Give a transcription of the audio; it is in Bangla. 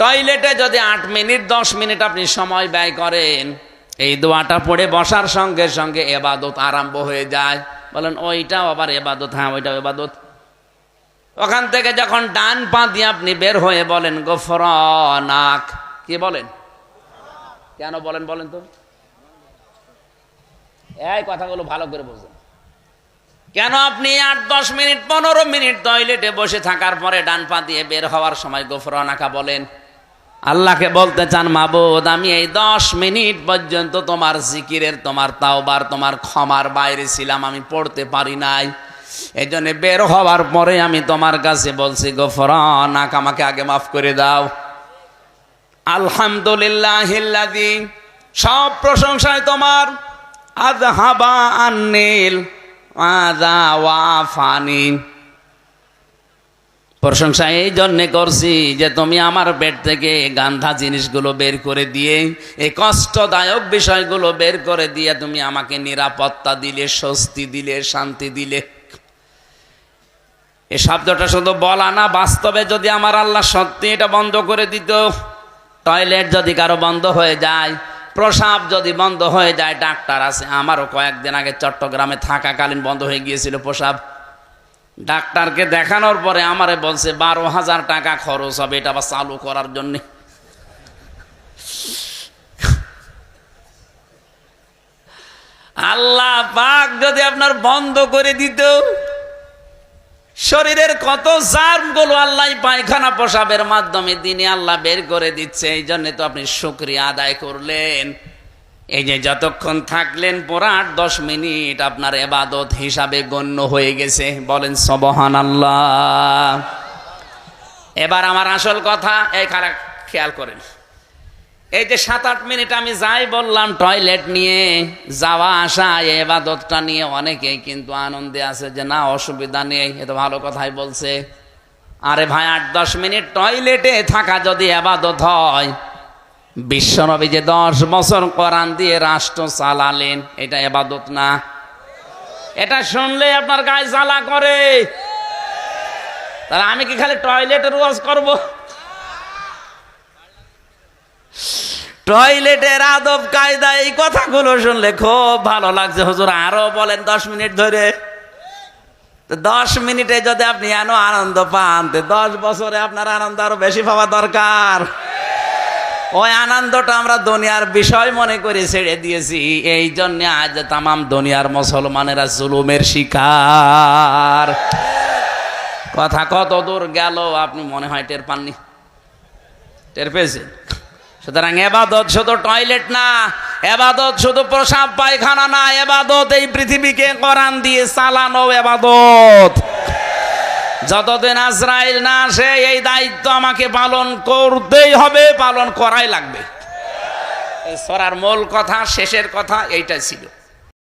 টয়লেটে যদি আট মিনিট, দশ মিনিট আপনি সময় ব্যয় করেন, এই দোয়াটা পড়ে বসার সঙ্গে সঙ্গে এবাদত আরম্ভ হয়ে যায়। বলেন, ওইটাও আবার এবাদত হ্যাঁ ওইটাও এবাদত। ওখান থেকে যখন ডান পা দিয়ে আপনি বের হয়ে বলেন, গোফরনাক। কি বলেন? কেন বলেন বলেন তো? এই কথাগুলো ভালো করে বুঝুন। কেন আপনি আট, দশ মিনিট, পনেরো মিনিট টয়লেটে বসে থাকার পরে ডান পা দিয়ে বের হওয়ার সময় গোফরনাকা বলেন? আল্লাহকে বলতে চান, মাবুদ, আমি এই দশ মিনিট পর্যন্ত তোমার জিকিরের, তোমার তাওবার, তোমার ক্ষমার বাইরে ছিলাম, আমি পড়তে পারি নাই। এই জন্য বের হওয়ার পরে আমি তোমার কাছে বলছি গোফরনাক আমাকে আগে মাফ করে দাও। আলহামদুলিল্লাহ সব প্রশংসায় তোমার। আজহাবা আন্নিল আদা ওয়াফানি প্রশংসা এই জন্যে করছি যে তুমি আমার পেট থেকে গান্ধা জিনিসগুলো বের করে দিয়ে, এই কষ্টদায়ক বিষয়গুলো বের করে দিয়ে তুমি আমাকে নিরাপত্তা দিলে, স্বস্তি দিলে, শান্তি দিলে। এই শব্দটা শুধু বলা না, বাস্তবে যদি আমার আল্লাহ সত্যি এটা বন্ধ করে দিত, টয়লেট যদি কারও বন্ধ হয়ে যায়, প্রসাব যদি বন্ধ হয়ে যায়, ডাক্তার আছে, আমারও কয়েকদিন আগে চট্টগ্রামে থাকাকালীন বন্ধ হয়ে গিয়েছিল প্রসাব। ডাক্তারকে দেখানোর পরে আমারে বলছে, বারো হাজার টাকা খরচ হবে, এটা আবার চালু করার জন্যে। আল্লাহ পাক যদি আপনার বন্ধ করে দিত, শরীরের কত জার্মগুলো আল্লাহ পায়খানা পোশাবের মাধ্যমে দিনে আল্লাহ বের করে দিচ্ছে, এই জন্য তো আপনি শুক্রিয়া আদায় করলেন। এই যে যতক্ষণ থাকলেন পুরো আট দশ মিনিট আপনার এবাদত হিসাবে গণ্য হয়ে গেছে, বলেন সবহান আল্লাহ এবার আমার আসল কথা, এই খারাপ খেয়াল করেন। এই যে সাত আট মিনিট আমি যাই বললাম টয়লেট নিয়ে, যাওয়া আসা এবাদতটা নিয়ে অনেকেই কিন্তু আনন্দে আছে যে না, অসুবিধা নেই, এ তো ভালো কথাই বলছে। আরে ভাই, আট দশ মিনিট টয়লেটে থাকা যদি এবাদত হয় বিশ্বনবী যে দশ বছর কোরআন দিয়ে রাষ্ট্র চালালেন, এটা এবাদত না। এটা শুনলে আপনার গায়ে জ্বালা করে। তাহলে আমি কি খালি টয়লেটের ওয়াজ করব? টয়লেটের আদব কায়দা, এই কথাগুলো শুনলে খুব ভালো লাগছে। হুজুর আরও বলেন দশ মিনিট ধরে। দশ মিনিটে যদি আপনি এন আনন্দ পান দশ বছরে আপনার আনন্দ আরও বেশি পাওয়া দরকার। ওই আনন্দটা আমরা দুনিয়ার বিষয় মনে করে ছেড়ে দিয়েছি। এই জন্য আজ তামাম দুনিয়ার মুসলমানেরা জুলুমের শিকার। কথা কত দূর গেল, আপনি মনে হয় টের পাননি। টের পেয়েছেন? সুতরাং এবাদত শুধু টয়লেট না, এবাদত শুধু প্রসাব পায়খানা না, এবাদত এই পৃথিবীকে করান দিয়ে চালানো এবাদত। যতদিন আজরাইল না আসে, এই দায়িত্ব আমাকে পালন করতেই হবে, পালন করাই লাগবে। সরার মূল কথা, শেষের কথা, এইটাই ছিল।